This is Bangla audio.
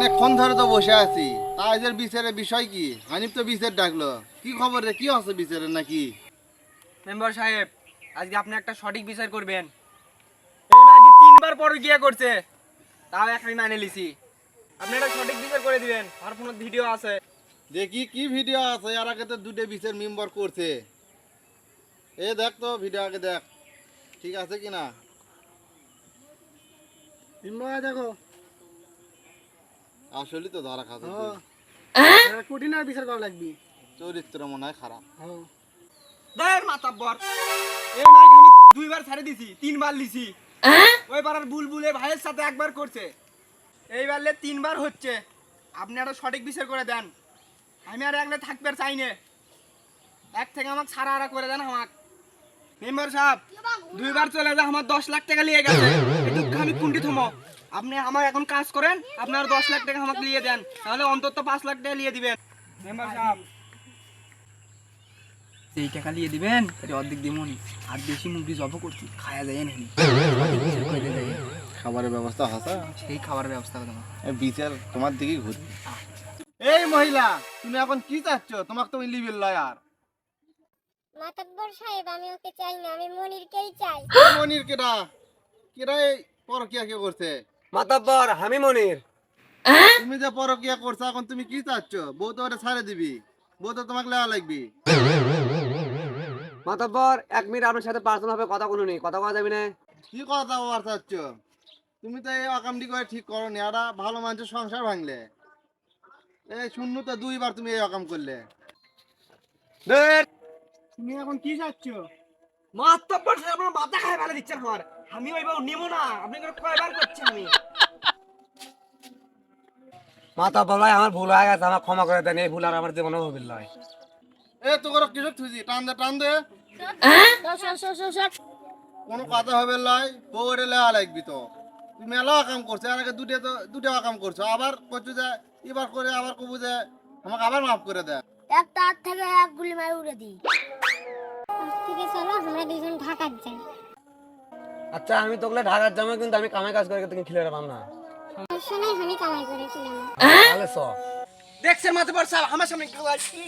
অনেকক্ষণ ধরে তো বসে আছি? তাইজের বিচারের বিষয় কি? হানিফ তো বিচার ডাকলো। কি খবর রে? কি আছে বিচারে নাকি? মেম্বার সাহেব আজকে আপনি একটা সঠিক বিচার করবেন। এই তিনবার পর গিয়া করছে। তাও এক আমি মানে লিছি। আপনি একটা সঠিক বিচার করে দিবেন। আর ফোনের ভিডিও আছে? দেখি কি ভিডিও আছে। আর আগে তো দুটো বিচার মেম্বার করছে। এ দেখ তো ভিডিও আগে দেখ। ঠিক আছে কি না দেখো। আসলে তো ধরা খাতে কঠিন আর বিচার করা লাগবি। চরিত্র মনে হয় খারাপ। দেখ মাতাব্বর এই মাইক আমি দুইবার ছেড়ে দিছি তিনবার লিছি। ওই পাড়ার বুলবুলে ভাইয়ের সাথে একবার করছে। এইবারলে তিনবার হচ্ছে। আপনি একটা সঠিক বিচার করে দেন। আমি আর একলে থাকবে আর চাই না। এক থেকে আমাকে ছাড়া আড়া করে দেন আমাকে। মেম্বার সাহেব দুইবার চলে যা আমার দশ লাখ টাকা নিয়ে গেছে। আমি কুন্টি থমো। আপনি আমার এখন কাজ করেন আপনার দশ লাখ টাকা আমাকে নিয়ে দেন। তাহলে অন্তত পাঁচ লাখ টাকা নিয়ে দিবেন। মেম্বার সাহেব। যেই টাকা নিয়ে দিবেন এটা অর্ধেক দিমনি আর বেশি মুরগি জব করছি খায়া যায় খাবারের ব্যবস্থা আছে? সেই খাবারের ব্যবস্থা করে এই বিচার তোমার দিকেই ঘুরবে এই মহিলা তুমি এখন কি চাচ্ছ? তোমাকে তো লিবিল লয়ার মাতাব্বর সাহেব আমি ওকে চাই না আমি মনিরকেই চাই। মনির কেডা? কেডা পরকিয়া কে করছে? মাতাব্বর আমি মনির তুমি যে পরকিয়া করছ এখন তুমি কি চাচ্ছ? বউ তো ওটা ছাড়ে দিবি। বউ তো তোমাকে লেওয়া লাগবি। মাতাব্বর এক মিনিট আপনার সাথে পার্সোনাল ভাবে কথা বলুন। কথা বলা যাবে না? কি কথা বলার চাচ্ছ? তুমি তো এই অকামটি করে ঠিক করো নি আর ভালো মানুষের সংসার ভাঙলে। এই শূন্য তো দুইবার তুমি এই অকাম করলে। তুমি এখন কি চাচ্ছ? আপনার মাথা খায় ভালো দিচ্ছেন আমার। আমি ওইবার নিব না। আপনি কয়বার করছেন আমি? মাতাব্বর ভাই আমার ভুল হয়ে গেছে আমার ক্ষমা করে দেন এই ভুল আর আমার জীবনে হবে নয় এ তো করো কিসব থুজি টান দে টান দে। কোনো কথা হবে লাই। বউ ওটা লেওয়া লাগবি তো। তুমি মেলা কাম করছ আর আগে দুটো তো দুটো কাম করছ। আবার করছ যে এবার করে আবার কবু যে আমাকে আবার মাফ করে দেয় এক তার থেকে এক গুলি মারি উড়ে দিই। আমরা দুজন ঢাকার যাই। আচ্ছা আমি তোকলে ঢাকার জামা কিন্তু আমি কামে কাজ করে তুমি খিলে পাম না। সমস্যা নাই আমি কামাই করেছিলাম তাহলে চ। দেখছেন মাত্তব্বর সাহেব আমার সামনে কেউ আসছে।